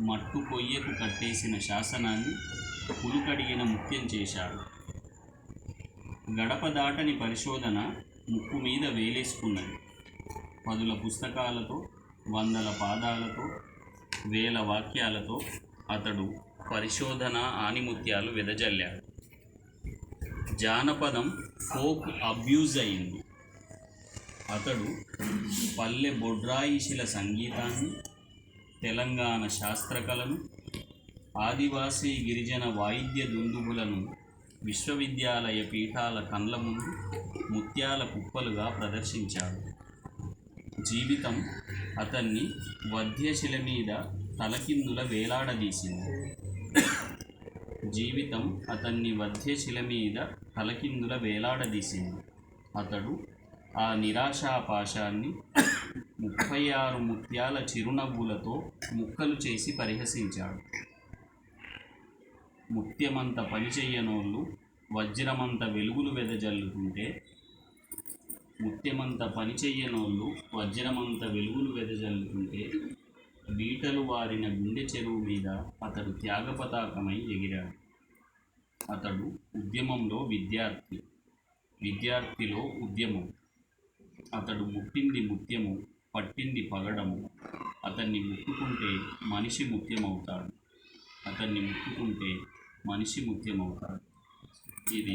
మట్టు కొయ్యకు కట్టేసిన శాసనాన్ని పులుకడిగిన ముత్యం చేశాడు. గడప దాటని పరిశోధన ముక్కు మీద వేలేసుకున్నది. పదుల పుస్తకాలతో వందల పాదాలతో వేల వాక్యాలతో అతడు పరిశోధన ఆనిముత్యాలు వెదజల్లాడు. జానపదం ఫోక్ అబ్యూజ్ అయింది. అతడు పల్లె బొడ్రాయిశిల సంగీతాన్ని తెలంగాణ శాస్త్రకళను ఆదివాసీ గిరిజన వాయిద్య దుందుబులను విశ్వవిద్యాలయ పీఠాల కండ్ల ముందు ముత్యాల కుప్పలుగా ప్రదర్శించాడు. జీవితం అతన్ని వధ్యశిల మీద తలకిందుల వేలాడదీసింది. జీవితం అతన్ని వధ్యశిల మీద తలకిందుల వేలాడదీసింది. అతడు ఆ నిరాశాపాశాన్ని ముప్పై ఆరు ముత్యాల చిరునవ్వులతో ముక్కలు చేసి పరిహసించాడు. ముత్యమంత పనిచెయ్యనోళ్ళు వజ్రమంత వెలుగులు వెదజల్లుతుంటే ముత్యమంత పని చెయ్యనోళ్ళు వజ్రమంత వెలుగులు వెదజల్లుతుంటే బీటలు వారిన గుండె చెరువు మీద అతడు త్యాగపతాకమై ఎగిరాడు. అతడు ఉద్యమంలో విద్యార్థి విద్యార్థిలో ఉద్యమం. అతడు ముట్టింది ముత్యము. పట్టింది పగడము అతన్ని ముట్టుకుంటే మనిషి ముఖ్యమవుతాడు. అతన్ని ముట్టుకుంటే మనిషి ముఖ్యమవుతాడు. ఇది